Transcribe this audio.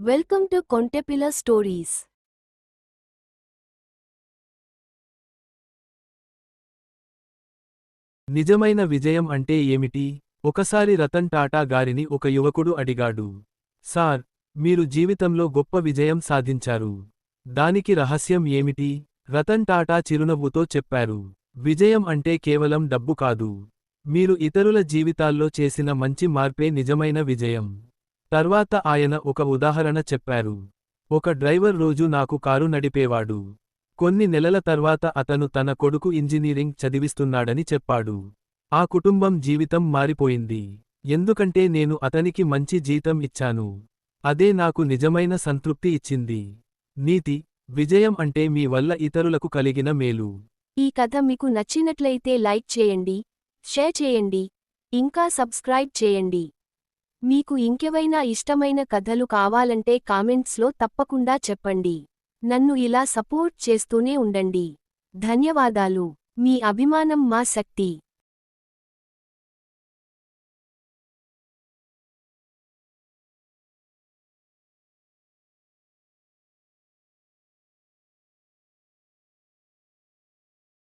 Welcome to కొంటెపిల్ల stories నిజమైన విజయం అంటే ఏమిటి? ఒకసారి రతన్ టాటా గారిని ఒక యువకుడు అడిగాడు. సార్ మీరు జీవితంలో గొప్ప విజయం సాధించారు. దానికి రహస్యం ఏమిటి? రతన్ టాటా చిరునవ్వుతో చెప్పారు. విజయం అంటే కేవలం డబ్బు కాదు. మీరు ఇతరుల జీవితాల్లో చేసిన మంచి మార్పే నిజమైన విజయం. తర్వాత ఆయన ఒక ఉదాహరణ చెప్పారు. ఒక డ్రైవర్ రోజు నాకు కారు నడిపేవాడు. కొన్ని నెలల తర్వాత అతను తన కొడుకు ఇంజనీరింగ్ చదివిస్తున్నాడని చెప్పాడు. ఆ కుటుంబం జీవితం మారిపోయింది. ఎందుకంటే నేను అతనికి మంచి జీతం ఇచ్చాను. అదే నాకు నిజమైన సంతృప్తి ఇచ్చింది. నీతి విజయం అంటే మీ వల్ల ఇతరులకు కలిగిన మేలు. ఈ కథ మీకు నచ్చినట్లయితే లైక్ చేయండి షేర్ చేయండి ఇంకా సబ్స్క్రైబ్ చేయండి. మీకు ఇంకెవైనా ఇష్టమైన కథలు కావాలంటే కామెంట్స్లో తప్పకుండా చెప్పండి. నన్ను ఇలా సపోర్ట్ చేస్తూనే ఉండండి. ధన్యవాదాలు. మీ అభిమానం మా శక్తి.